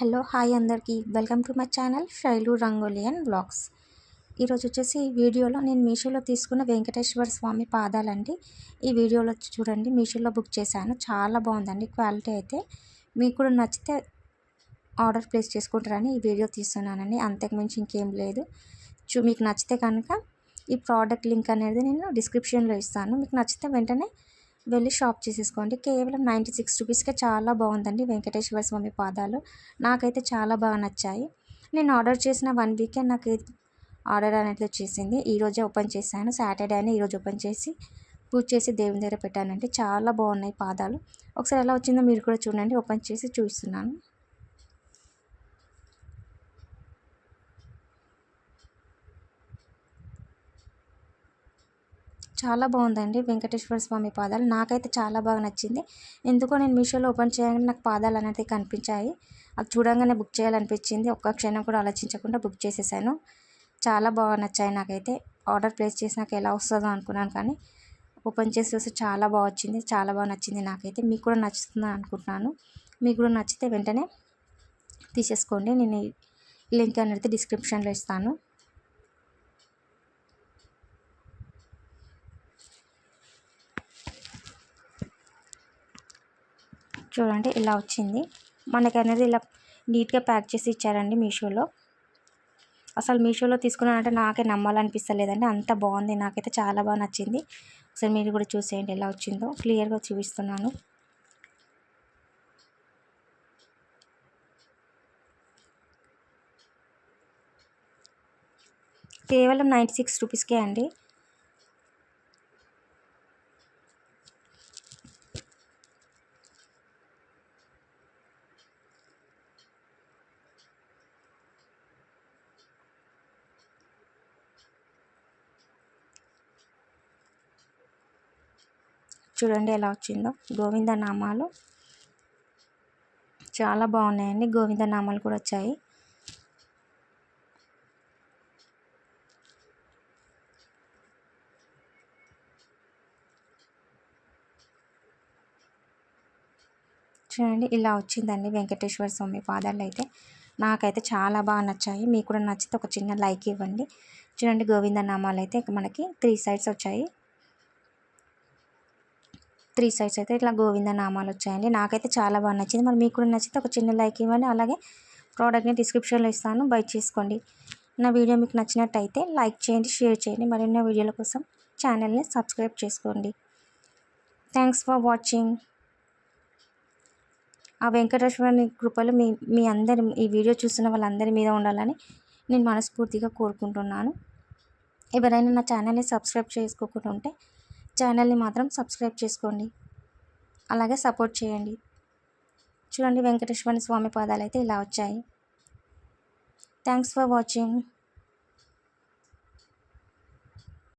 Hello hi అందరికీ. Welcome to my channel Sailu rangoli and blogs ఈరోజు వచ్చేసి ఈ వీడియోలో నేను మీషోలో తీసుకున్న వెంకటేశ్వర స్వామి పాదాలండి. ఈ వీడియోలో చూడండి మీషోలో బుక్ చేశాను. చాలా బాగుందండి క్వాలిటీ అయితే. మీకు కూడా నచ్చితే ఆర్డర్ ప్లేస్ చేసుకుంటారని ఈ వీడియో తీస్తున్నానండి. అంతకుమించి ఇంకేం లేదు. చూ మీకు నచ్చితే కనుక ఈ ప్రోడక్ట్ లింక్ అనేది నేను డిస్క్రిప్షన్లో ఇస్తాను. మీకు నచ్చితే వెంటనే వెళ్ళి షాప్ చేసేసుకోండి. కేవలం నైంటీ సిక్స్ రూపీస్కే చాలా బాగుందండి వెంకటేశ్వర స్వామి పాదాలు. నాకైతే చాలా బాగా నచ్చాయి. నేను ఆర్డర్ చేసిన వన్ వీకే నాకు ఆర్డర్ అనేది వచ్చేసింది. ఈరోజే ఓపెన్ చేశాను. సాటర్డే అని ఈరోజు ఓపెన్ చేసి పూజ చేసి దేవుని దగ్గర పెట్టానండి. చాలా బాగున్నాయి పాదాలు. ఒకసారి ఎలా వచ్చిందో మీరు కూడా చూడండి. ఓపెన్ చేసి చూస్తున్నాను చాలా బాగుందండి వెంకటేశ్వర స్వామి పాదాలు. నాకైతే చాలా బాగా నచ్చింది. ఎందుకో నేను మీషోలో ఓపెన్ చేయగానే నాకు పాదాలు అనేది కనిపించాయి. అది చూడంగానే బుక్ చేయాలనిపించింది. ఒక్క క్షణం కూడా ఆలోచించకుండా బుక్ చేసేసాను. చాలా బాగా నచ్చాయి నాకైతే. ఆర్డర్ ప్లేస్ చేసినాక ఎలా వస్తుందో అనుకున్నాను కానీ ఓపెన్ చేసి చూస్తే చాలా బాగా వచ్చింది. చాలా బాగా నచ్చింది నాకైతే. మీకు కూడా నచ్చుతుందని అనుకుంటున్నాను. మీకు కూడా నచ్చితే వెంటనే తీసేసుకోండి. నేను లింక్ అనేది డిస్క్రిప్షన్లో ఇస్తాను. చూడండి ఇలా వచ్చింది. మనకి అనేది ఇలా నీట్గా ప్యాక్ చేసి ఇచ్చారండి మీషోలో. అసలు మీషోలో తీసుకున్నానంటే నాకే నమ్మాలనిపిస్తలేదండి. అంత బాగుంది. నాకైతే చాలా బాగా నచ్చింది. ఒకసారి మీరు కూడా చూసేయండి ఎలా వచ్చిందో. క్లియర్గా చూపిస్తున్నాను. కేవలం నైంటీ సిక్స్ రూపీస్కే అండి. చూడండి ఎలా వచ్చిందో. గోవింద నామాలు చాలా బాగున్నాయండి. గోవింద నామాలు కూడా వచ్చాయి. చూడండి ఇలా వచ్చిందండి వెంకటేశ్వర స్వామి పాదాలు అయితే నాకైతే చాలా బాగా నచ్చాయి. మీకు కూడా నచ్చితే ఒక చిన్న లైక్ ఇవ్వండి. చూడండి గోవింద నామాలు అయితే మనకి త్రీ సైడ్స్ వచ్చాయి. త్రీ సైడ్స్ అయితే ఇట్లా గోవింద నామాలు వచ్చాయండి. నాకైతే చాలా బాగా నచ్చింది. మరి మీకు కూడా నచ్చితే ఒక చిన్న లైక్ ఇవ్వండి. అలాగే ప్రోడక్ట్ని డిస్క్రిప్షన్లో ఇస్తాను. బై చేసుకోండి. నా వీడియో మీకు నచ్చినట్టయితే లైక్ చేయండి షేర్ చేయండి. మరిన్నో వీడియోల కోసం ఛానల్ని సబ్స్క్రైబ్ చేసుకోండి. Thanks for watching. ఆ వెంకటేశ్వరుని కృపలు మీ మీ అందరి ఈ వీడియో చూస్తున్న వాళ్ళందరి మీద ఉండాలని నేను మనస్ఫూర్తిగా కోరుకుంటున్నాను. ఎవరైనా నా ఛానల్ని సబ్స్క్రైబ్ చేసుకోకుండా ఉంటే ఛానల్ని మాత్రం సబ్స్క్రైబ్ చేసుకోండి. అలాగే సపోర్ట్ చేయండి. చూడండి వెంకటేశ్వర స్వామి పాదాలు అయితే ఇలా వచ్చాయి. Thanks for watching